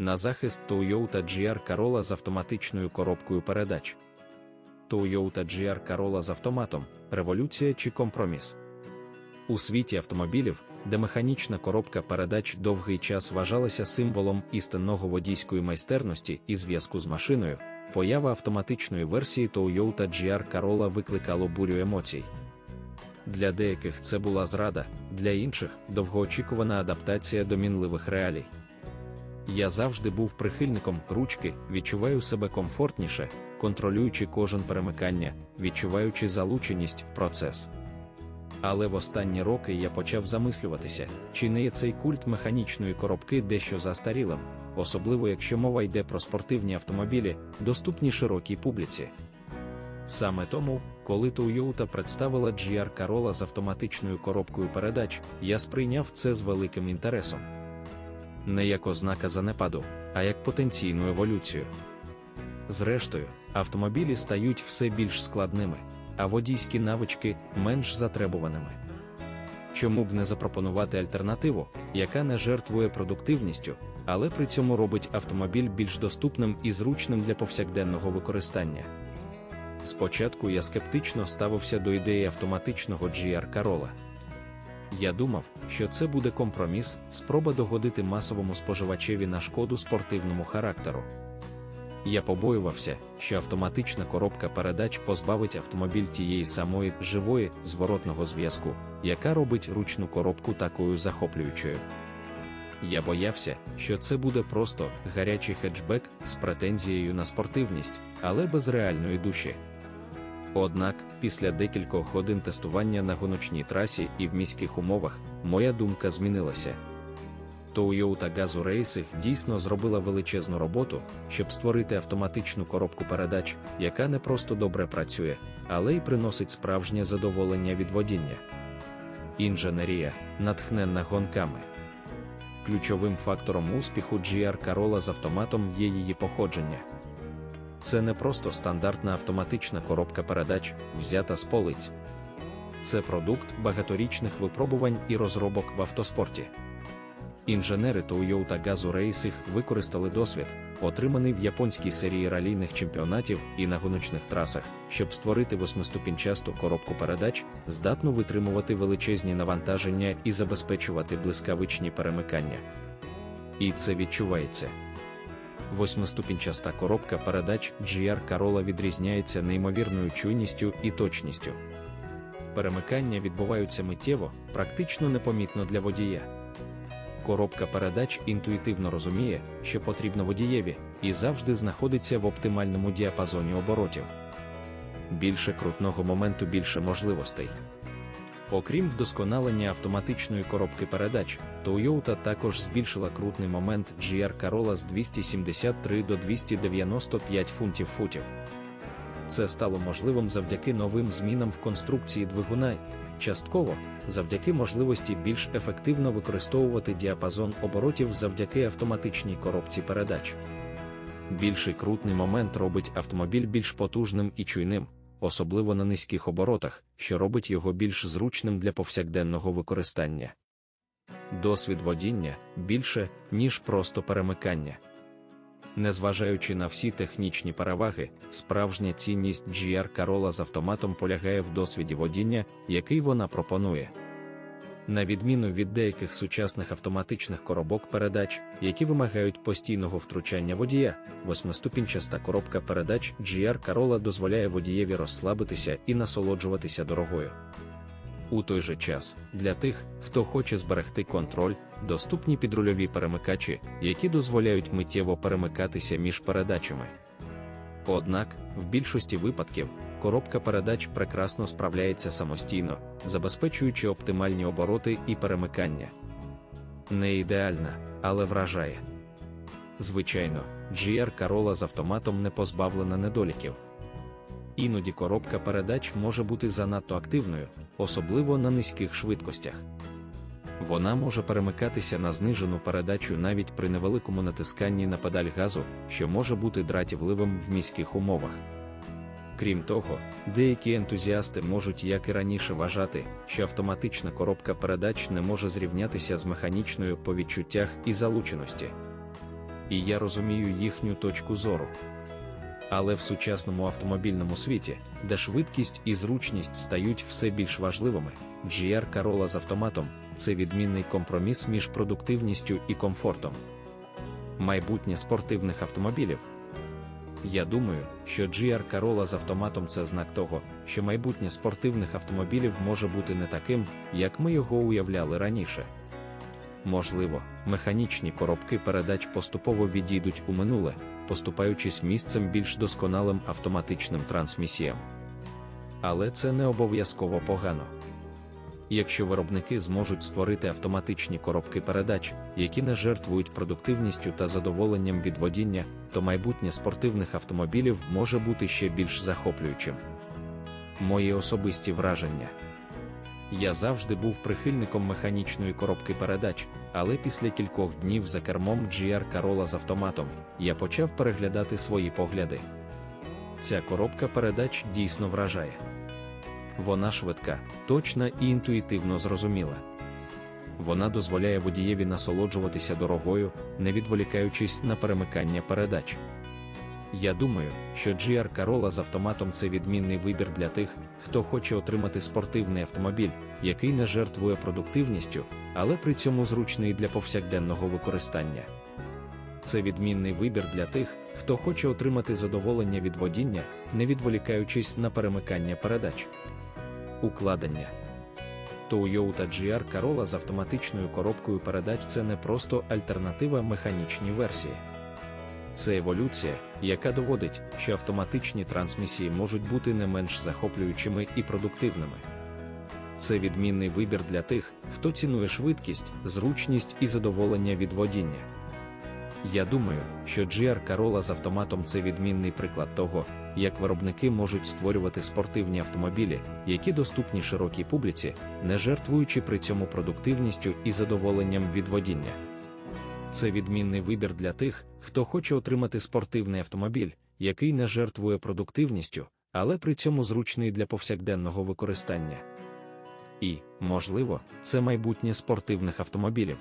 на захист Toyota GR Corolla з автоматичною коробкою передач. Toyota GR Corolla з автоматом революція чи компроміс. У світі автомобілів, де механічна коробка передач довгий час вважалася символом істинного водійської майстерності і зв'язку з машиною, поява автоматичної версії Toyota GR Corolla викликало бурю емоцій. Для деяких це була зрада, для інших довгоочікувана адаптація до мінливих реалій. Я завжди був прихильником ручки, відчуваю себе комфортніше, контролюючи кожен перемикання, відчуваючи залученість в процес. Але в останні роки я почав замислюватися, чи не є цей культ механічної коробки дещо застарілим, особливо якщо мова йде про спортивні автомобілі, доступні широкій публіці. Саме тому, коли Toyota представила GR Corolla з автоматичною коробкою передач, я сприйняв це з великим інтересом. Не як ознака занепаду, а як потенційну еволюцію. Зрештою, автомобілі стають все більш складними, а водійські навички менш затребуваними. Чому б не запропонувати альтернативу, яка не жертвує продуктивністю, але при цьому робить автомобіль більш доступним і зручним для повсякденного використання? Спочатку я скептично ставився до ідеї автоматичного GR Corolla. Я думав, що це буде компроміс, спроба догодити масовому споживачеві на шкоду спортивному характеру. Я побоювався, що автоматична коробка передач позбавить автомобіль тієї самої живої зворотного зв'язку, яка робить ручну коробку такою захоплюючою. Я боявся, що це буде просто гарячий хеджбек з претензією на спортивність, але без реальної душі. Однак, після декількох годин тестування на гоночній трасі і в міських умовах, моя думка змінилася. Toyota Gazoo Racing дійсно зробила величезну роботу, щоб створити автоматичну коробку передач, яка не просто добре працює, але й приносить справжнє задоволення від водіння. Інженерія, натхненна гонками. Ключовим фактором успіху GR Corolla з автоматом є її походження. Це не просто стандартна автоматична коробка передач, взята з полиць. Це продукт багаторічних випробувань і розробок в автоспорті. Інженери Toyota Gazoo Racing використали досвід, отриманий в японській серії ралійних чемпіонатів і на гоночних трасах, щоб створити восьмиступінчасту коробку передач, здатну витримувати величезні навантаження і забезпечувати блискавичні перемикання. І це відчувається. Восьмиступінчаста коробка передач GR Corolla відрізняється неймовірною чуйністю і точністю. Перемикання відбуваються миттєво, практично непомітно для водія. Коробка передач інтуїтивно розуміє, що потрібно водієві, і завжди знаходиться в оптимальному діапазоні оборотів. Більше крутного моменту більше можливостей. Окрім вдосконалення автоматичної коробки передач, Toyota також збільшила крутний момент GR Corolla з 273 до 295 фунтів футів. Це стало можливим завдяки новим змінам в конструкції двигуна, частково завдяки можливості більш ефективно використовувати діапазон оборотів завдяки автоматичній коробці передач. Більший крутний момент робить автомобіль більш потужним і чуйним особливо на низьких оборотах, що робить його більш зручним для повсякденного використання. Досвід водіння більше, ніж просто перемикання. Незважаючи на всі технічні переваги, справжня цінність GR Corolla з автоматом полягає в досвіді водіння, який вона пропонує на відміну від деяких сучасних автоматичних коробок передач, які вимагають постійного втручання водія, восьмиступінчаста коробка передач GR Corolla дозволяє водієві розслабитися і насолоджуватися дорогою. У той же час, для тих, хто хоче зберегти контроль, доступні підрульові перемикачі, які дозволяють миттєво перемикатися між передачами. Однак, в більшості випадків, коробка передач прекрасно справляється самостійно, забезпечуючи оптимальні обороти і перемикання. Не ідеальна, але вражає. Звичайно, GR Corolla з автоматом не позбавлена недоліків. Іноді коробка передач може бути занадто активною, особливо на низьких швидкостях. Вона може перемикатися на знижену передачу навіть при невеликому натисканні на педаль газу, що може бути дратівливим в міських умовах. Крім того, деякі ентузіасти можуть, як і раніше, вважати, що автоматична коробка передач не може зрівнятися з механічною по відчуттях і залученості. і я розумію їхню точку зору. Але в сучасному автомобільному світі, де швидкість і зручність стають все більш важливими, GR Corolla з автоматом це відмінний компроміс між продуктивністю і комфортом. Майбутнє спортивних автомобілів. Я думаю, що GR Corolla з автоматом це знак того, що майбутнє спортивних автомобілів може бути не таким, як ми його уявляли раніше. Можливо, механічні коробки передач поступово відійдуть у минуле, поступаючись місцем більш досконалим автоматичним трансмісіям. Але це не обов'язково погано. Якщо виробники зможуть створити автоматичні коробки передач, які не жертвують продуктивністю та задоволенням від водіння, то майбутнє спортивних автомобілів може бути ще більш захоплюючим. Мої особисті враження. Я завжди був прихильником механічної коробки передач, але після кількох днів за кермом GR Corolla з автоматом я почав переглядати свої погляди. Ця коробка передач дійсно вражає. Вона швидка, точна і інтуїтивно зрозуміла. Вона дозволяє водієві насолоджуватися дорогою, не відволікаючись на перемикання передач. Я думаю, що GR Corolla з автоматом це відмінний вибір для тих, хто хоче отримати спортивний автомобіль, який не жертвує продуктивністю, але при цьому зручний для повсякденного використання. Це відмінний вибір для тих, хто хоче отримати задоволення від водіння, не відволікаючись на перемикання передач. Укладення Toyota GR Corolla з автоматичною коробкою передач це не просто альтернатива механічній версії. Це еволюція, яка доводить, що автоматичні трансмісії можуть бути не менш захоплюючими і продуктивними. Це відмінний вибір для тих, хто цінує швидкість, зручність і задоволення від водіння. Я думаю, що GR Corolla з автоматом це відмінний приклад того, як виробники можуть створювати спортивні автомобілі, які доступні широкій публіці, не жертвуючи при цьому продуктивністю і задоволенням від водіння. Це відмінний вибір для тих, хто хоче отримати спортивний автомобіль, який не жертвує продуктивністю, але при цьому зручний для повсякденного використання. І, можливо, це майбутнє спортивних автомобілів.